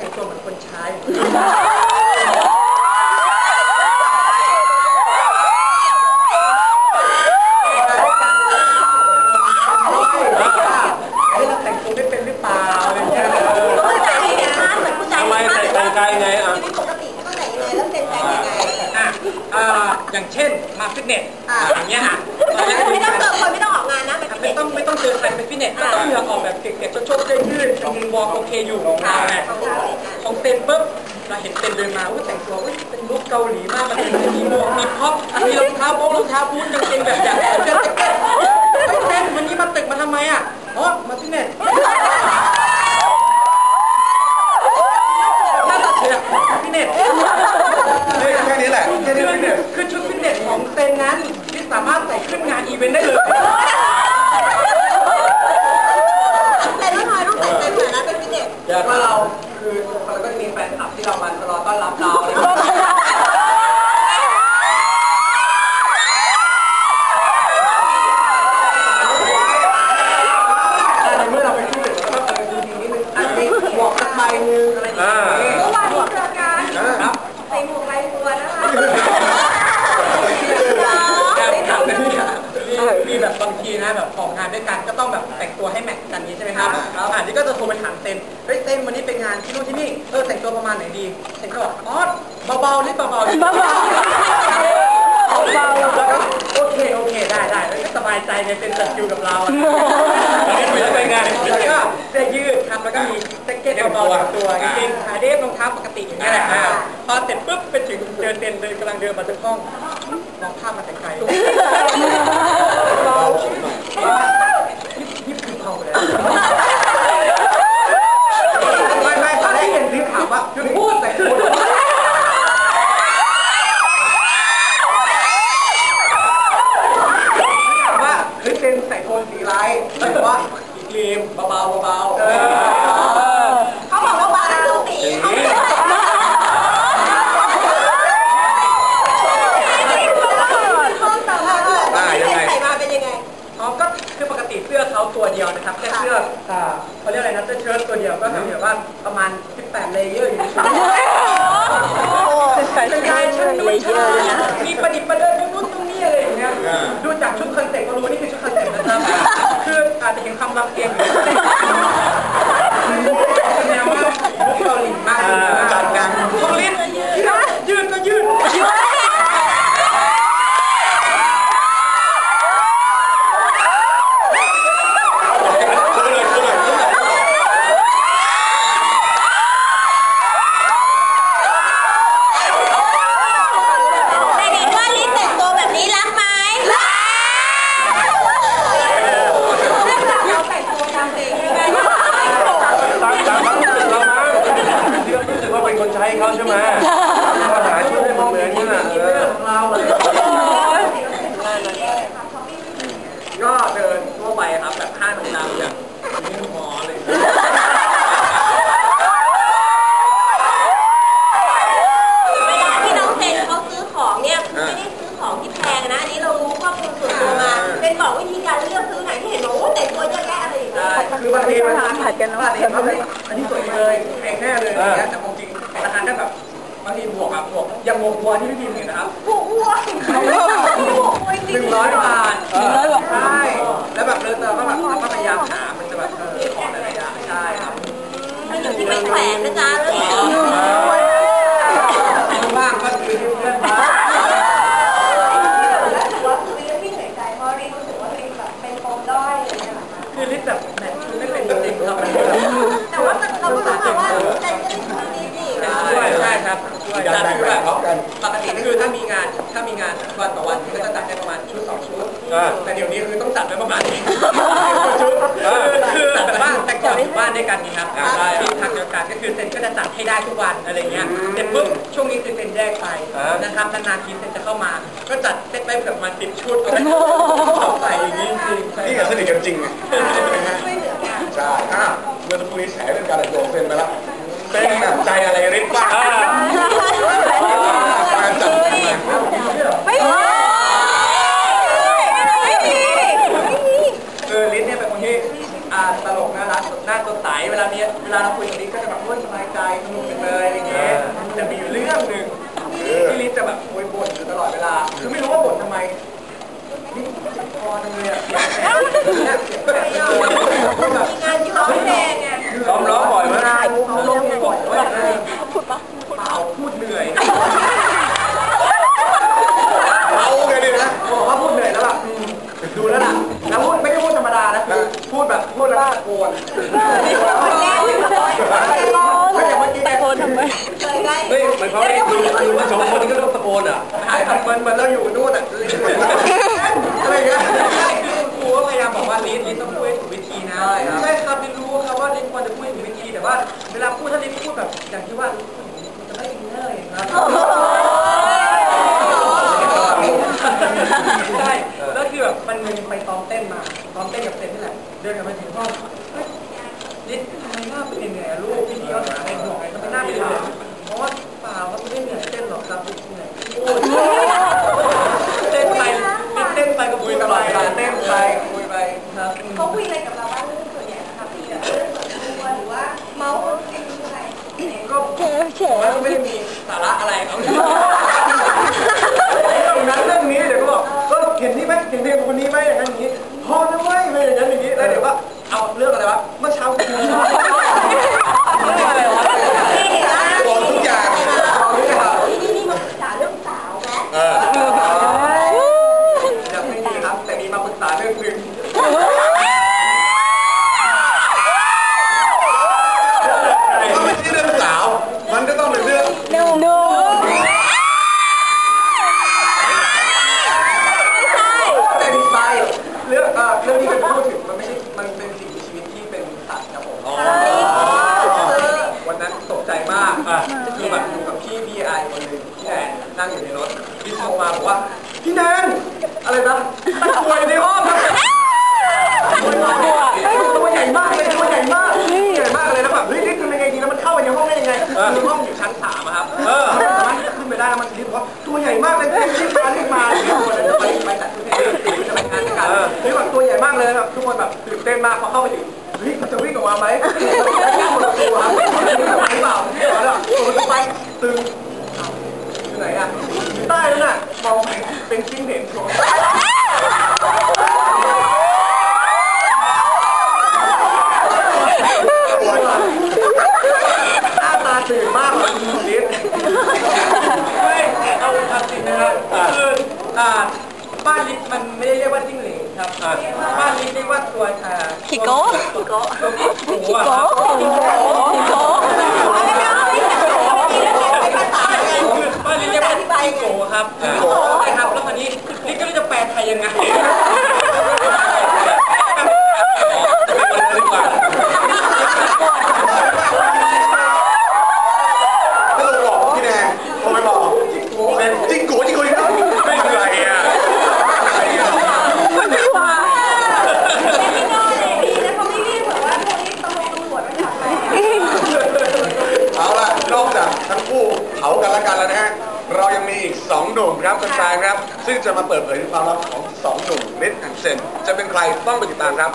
แต่งตัวเหมือนคนใช้เฮ้ยเราแต่งตัวไม่เป็นหรือเปล่าอะไรเงี้ยเออผู้ชายนะเหมือนผู้ชายทำไมแต่แต่งกายไงอะชีวิตปกติก็แต่งยังไงแล้วเต็มใจยังไงอะอ่าอย่างเช่นมาฟิตเนสอ่าอย่างเงี้ยอะตอนแรกไม่ต้องเจอคนไม่ต้องออกงานนะเป็นไม่ต้องไม่ต้องเจอใครเป็นฟิตเนสก็ต้องเหงื่อออกแบบเด็กๆโชว์ๆเสื้อยืดมีวอร์มโอเคอยู่ของเราไงของเต็ นปุ๊บเราเห็นเต็นเดินมาอุ้ยแต่งตัวอุ้ยเป็นลุคเกาหลีมากมันมีหมวกมีพ็อปมีรองเท้าโป๊ะรองเท้าบูทกางเกงแบบอย่างเสื้อแจ็คเก็ตเฮ้ยเต็นวันนี้มาตึกมาทำไมอะอ๋อมาที่เนสน่าตัดเชือกฟิตเน็ต แค่นี้แหละ คือคือชุดฟิตเนสของเต็นนั้นที่สามารถใส่ขึ้นงานอีเวนต์ได้เลย แต่น้องพลอยต้องแต่งเต็มหน่อยนะเป็นพิเศษ อยากว่าเราคือเราก็จะมีแฟนคลับที่เรามารอต้อนรับเราอะไรอย่างเงี้ยในเมื่อเราไปที่ตึกเราก็ต้องดูดีนิดนึงอาจจะมีหมวกสักใบหนึงอะไรอย่างเงี้ย เมื่อวานนี้เจอกัน ครับ ใส่หมวกลายตัวนะคะ แบบแบบนี้ มีแบบบางทีนะแบบออกงานด้วยกันก็ต้องแบบแต่งตัวให้แมทช์กันนี้ใช่ไหมครับอ่านี่ก็จะโทรไปถามเต้นเฮ้ยเต้นวันนี้เป็นงานที่นู่นที่นี่เออแต่งตัวประมาณไหนดีเต้นก็บอกอ๋อเบาๆนิดเบาๆเบาๆเบาโอเคโอเคได้ได้แล้วก็สบายใจในเป็นสัตว์อยู่กับเราอะแล้วก็แล้วก็เสื้อยืดครับแล้วก็มีแจ็คเก็ตเบาๆหนึ่งตัวกางเกงขาเดฟรองเท้าปกติอย่างเงี้ยแหละอ่าพอเสร็จปุ๊บไปถึงเดินเต้นเดินกำลังเดินมาถึงห้องมองภาพมาแต่ไกล เรานี่คือเผาเลยไม่ไม่ตอนแรกเห็นนี่ถามว่าคือพูดแต่คนถามว่าเฮ้ยเป็นใส่โทนสีไรหรือว่าสีครีมเบาๆเบาๆ เสื้ออ่าเขาเรียกอะไรนะเสื้อเชิ้ตตัวเดียวก็ทำแบบว่าประมาณ 18 เลเยอร์อยู่ในชุดเป็นการชุดเลเยอร์นะมีประดิษฐ์ประเดินตรงนู้นตรงนี้อะไรอย่างเงี้ยดูจากชุดคอนเซ็ปต์ก็รู้ว่านี่คือชุดคอนเซ็ปต์นะครับ คืออาจจะเห็นคำลำเอียงอยู่แสดงว่าพวกเกาหลีมากจัดการของลิ้นยืดก็ยืด แต่เห็นว่าลิซแต่งตัวแบบนี้รักไหมรักเราแต่งตัวตามเพลงใช่ไหม ตามตามความรู้สึกเรามั้งที่เรารู้สึกว่าเป็น คนใช้เขาใช่ไหมก็หาชุดให้มันเหมือนกันอะเออของเราเลยก็เดินทั่วไปครับแบบห้างดังๆอย่างมินิมอลเลยเวลาที่น้องเซนเขาซื้อของเนี่ยไม่ได้ซื้อของที่แพงนะอันนี้เรารู้ข้อมูลส่วนตัวมาเป็นบอกวิธีการเลือกซื้อไหนที่เห็นบอกว่าแต่งตัวเยอะแยะอะไรอย่างเงี้ยคือบางทีมันผัดกันว่าเห็นว่าเฮ้ยอันนี้สวยเลยแพงแน่เลยอย่างเงี้ยแต่ ย่างบวกวัวที่พี่พิมพ์เห็นนะครับผูกวัวผูกวัวจหริงนึ่งร้อยบาทหนึ่งร้อยบาทใช่แล้วแบบเดินเจอก็แบบเราก็พยายามหามันจะแบบเออของหลายๆอย่างใช่ครับมันอยู่ที่ไม่แขวนนะจ๊ะเรื่องนี้ บ้างก็คือที่เพื่อนมา แล้วถือว่าคือวิธีเหนื่อยใจเพราะรีรู้สึกว่าตัวเองแบบเป็นปมด้อยอะไรอย่างเงี้ย คือลิสต์แบบแหมคือไม่เป็นจริงๆครับ แต่ว่าเราก็รู้มาว่าแต่จะเป็นคนดีสิ ช่วยใช่ครับช่วยจัดคือแบบปกติคือถ้ามีงานถ้ามีงานวัน ต่อวันก็จะจัดได้ประมาณชุดสองชุดแต่เดี๋ยวนี้คือต้องจัดไว้ประมาณนี้ชุดคือจัดบ้านแต่ก่อนอยู่บ้านด้วยกันนี่ครับที่ทางเดียวกันก็คือเซนก็จะจัดให้ได้ทุกวันอะไรเงี้ยเสร็จปุ๊บช่วงนี้คือเซนแยกไปนะครับนานๆทีเซนจะเข้ามา ก็จัดเซตไว้เกือบประมาณสิบชุดเอาไว้ใส่อย่างนี้จริงๆใช่นี่คก็รับสนิทกันจริงไงช่วยเหลือกันใช่อะเมื่อสักครู่นี้แฉเรื่องการแต่งตัวของเซนไปแล้วเป็นแบบใจอะไรริบบ้าง ก็ลากโอนแต่โอนทำไมเฮ้ไมันเพราะไอ้ดูดูมันสองคนก็ต้องตะโกนอะหายมันมันแล้วอยู่นู่นอะอะไรเงี้ยกูก็พยายามบอกว่าลิ้นลิ้นต้องพูดถูกวิธีนะใช่ครับลิ้นรู้ครับว่าลิ้นควรจะพูดถูกวิธีแต่ว่า เวลาพูดถ้าลิ้นพูดแบบอย่างที่ว่ามันจะไม่อินเนอร์อย่างนั้น ก็ผมว่าก็ไม่ได้มีสาระอะไรเขาเรื่องนั้นเรื่องนี้เดี๋ยวก็บอกก็เห็นนี่ไหมเห็นเพลงคนนี้ไหมอย่างนั้นอย่างนี้พอนะเว้ยไม่อย่างนั้นอย่างนี้แล้วเดี๋ยวก็เอาเรื่องอะไรวะเมื่อเช้าคุยเรื่องอะไรวะ บอกทุกอย่าง บอกทุกอย่าง ที่นี่นี่มาปรึกษาเรื่องสาวไหม เออ ยังไม่มีครับ แต่มีมาปรึกษาเรื่องหนึ่ง ถ้าไม่ใช่เรื่องสาว มันก็ต้องเป็นเรื่อง แต่มีไปเรื่องเอ่อเรื่องที่เป็นพูดถึงมันไม่ใช่มันเป็นสิ่งมีชีวิตที่เป็นสัตว์ครับผม วันนั้นตกใจมากคือแบบอยู่กับพี่พีไอคนหนึ่งพี่แอนนั่งอยู่ในรถพี่โทรมาบอกว่าพี่แนนอะไรนะตะกรวยในห้องครับตัวใหญ่มากเลยตัวใหญ่มากใหญ่มากเลยแล้วแบบเฮ้ยนี่ทำยังไงดีแล้วมันเข้าไปในห้องได้ยังไงคือห้องอยู่ชั้นสามอะครับเออสามารถที่จะขึ้นไปได้แล้วมันคิดว่าตัวใหญ่มากเลยรีบมารีบมาทุกคนจะไปไปจัดชุดให้จะไปงานกันเฮ้ยแบบตัวใหญ่มากเลยแบบทุกคนแบบตื่นเต้นมากพอเข้าไปถึงเฮ้ยมันจะวิ่งออกมาไหมวิ่งหมดตัวครับวิ่งออกมาหรือเปล่าไม่เหรอเนี่ยตัวมันไปตึงอยู่ไหนอะอยู่ ใต้นั่นน่ะมองไปเป็นจิ้งเหลนโผล่หน้าตาตื่นมากเลยคุณลิศไม่เอาความจริงนะครับคืออ่าบ้านลิศมันไม่ได้เรียกว่าจิ้งเหลนครับบ้านลิศเรียกว่าตัวอ่าขี้โก้ขี้โก้ขี้ขี้โก้ขี้โก้ขี้โก้ บ้านนี้เรียกว่าขี้โกครับขี้โกใช่ครับ แล้วตอนนี้นี่ก็จะแปลไท ยังไงถ้าเรอกพี่แนนทรไปบอกเป็นจิ้งโกจิ้งโกจิ้งโกไม่เป็นไรอะไม่นอนเลยดีนะเขาไม่รีบแบบว่าพวกนี้ตำรวจตำรวจมาจับไปเอาล่ะนอกจากทั้งคู่เผากันละกันแล้วนะฮะ เรายังมีอีกสองหนุ่มครับแฟนๆครับ ซึ่งจะมาเปิดเผยความลับของสองหนุ่มเล็ดแอนเซนจะเป็นใครต้องไปติดตามครับ